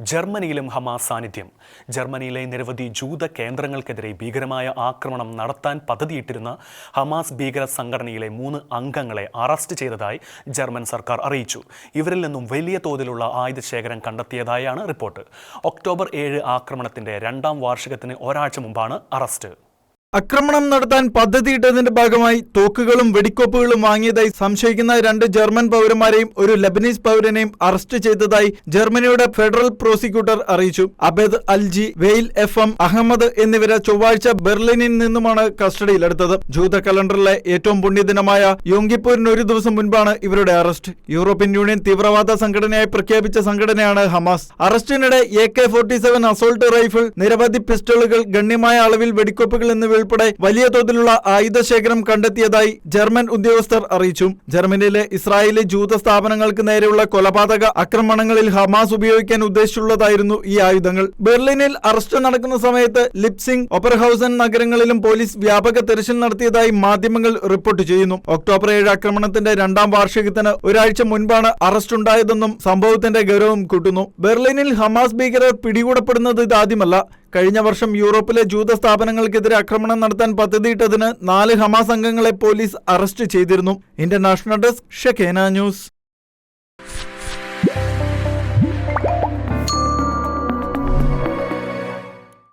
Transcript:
ജർമ്മനിയിലും Hamas സാന്നിധ്യം. ജർമ്മനിയിലെ നിരവധി ജൂത കേന്ദ്രങ്ങൾക്കെതിരെ ഭീകരമായ ആക്രമണം നടത്താൻ പദ്ധതിയിട്ടിരുന്ന ഹമാസ് ഭീകര സംഘടനയിലെ മൂന്ന് അംഗങ്ങളെ അറസ്റ്റ് ചെയ്തതായി ജർമ്മൻ സർക്കാർ അറിയിച്ചു. ഇവരിൽ നിന്നും വലിയ തോതിലുള്ള ആയുധശേഖരം കണ്ടെത്തിയതായാണ് റിപ്പോർട്ട്. ഒക്ടോബർ ഏഴ് ആക്രമണത്തിന്റെ രണ്ടാം വാർഷികത്തിന് ഒരാഴ്ച മുമ്പാണ് അറസ്റ്റ്. ആക്രമണം നടത്താൻ പദ്ധതിയിട്ടതിന്റെ ഭാഗമായി തോക്കുകളും വെടിക്കോപ്പുകളും വാങ്ങിയതായി സംശയിക്കുന്ന രണ്ട് ജർമ്മൻ പൗരന്മാരെയും ഒരു ലബനീസ് പൗരനെയും അറസ്റ്റ് ചെയ്തതായി ജർമ്മനിയുടെ ഫെഡറൽ പ്രോസിക്യൂട്ടർ അറിയിച്ചു. അബേദ് അൽജി വെയിൽ എഫ് എം അഹമ്മദ് എന്നിവരെ ചൊവ്വാഴ്ച ബെർലിനിൽ നിന്നുമാണ് കസ്റ്റഡിയിലെടുത്തത്. ജൂത കലണ്ടറിലെ ഏറ്റവും പുണ്യദിനമായ യോങ്കിപ്പൂരിന് ഒരു ദിവസം മുൻപാണ് ഇവരുടെ അറസ്റ്റ്. യൂറോപ്യൻ യൂണിയൻ തീവ്രവാദ സംഘടനയായി പ്രഖ്യാപിച്ച സംഘടനയാണ് Hamas. അറസ്റ്റിനിടെ A K forty seven assault rifle നിരവധി പിസ്റ്റളുകൾ ഗണ്യമായ അളവിൽ വെടിക്കോപ്പുകൾ എന്നിവ ഉൾപ്പെടെ വലിയ തോതിലുള്ള ആയുധശേഖരം കണ്ടെത്തിയതായി ജർമ്മൻ ഉദ്യോഗസ്ഥർ അറിയിച്ചു. ജർമ്മനിയിലെ ഇസ്രായേലി ജൂത സ്ഥാപനങ്ങൾക്ക് നേരെയുള്ള കൊലപാതക ആക്രമണങ്ങളിൽ ഹമാസ് ഉപയോഗിക്കാൻ ഉദ്ദേശിച്ചുള്ളതായിരുന്നു ഈ ആയുധങ്ങൾ. ബെർലിനിൽ അറസ്റ്റ് നടക്കുന്ന സമയത്ത് ലിപ്സിംഗ് ഒപ്പർഹൌസൻ നഗരങ്ങളിലും പോലീസ് വ്യാപക തെരച്ചിൽ നടത്തിയതായി മാധ്യമങ്ങൾ റിപ്പോർട്ട് ചെയ്യുന്നു. ഒക്ടോബർ ഏഴ് ആക്രമണത്തിന്റെ രണ്ടാം വാർഷികത്തിന് ഒരാഴ്ച മുൻപാണ് അറസ്റ്റ് ഉണ്ടായതെന്നും സംഭവത്തിന്റെ ഗൗരവം കൂട്ടുന്നു. ബെർലിനിൽ ഹമാസ് ഭീകരർ പിടികൂടപ്പെടുന്നത് ഇതാദ്യമല്ല. കഴിഞ്ഞ വർഷം യൂറോപ്പിലെ ജൂത സ്ഥാപനങ്ങൾക്കെതിരെ ആക്രമണം നടത്താൻ പദ്ധതിയിട്ടതിന് നാല് ഹമാസ് അംഗങ്ങളെ പോലീസ് അറസ്റ്റ് ചെയ്തിരുന്നു. International desk Shekhena news.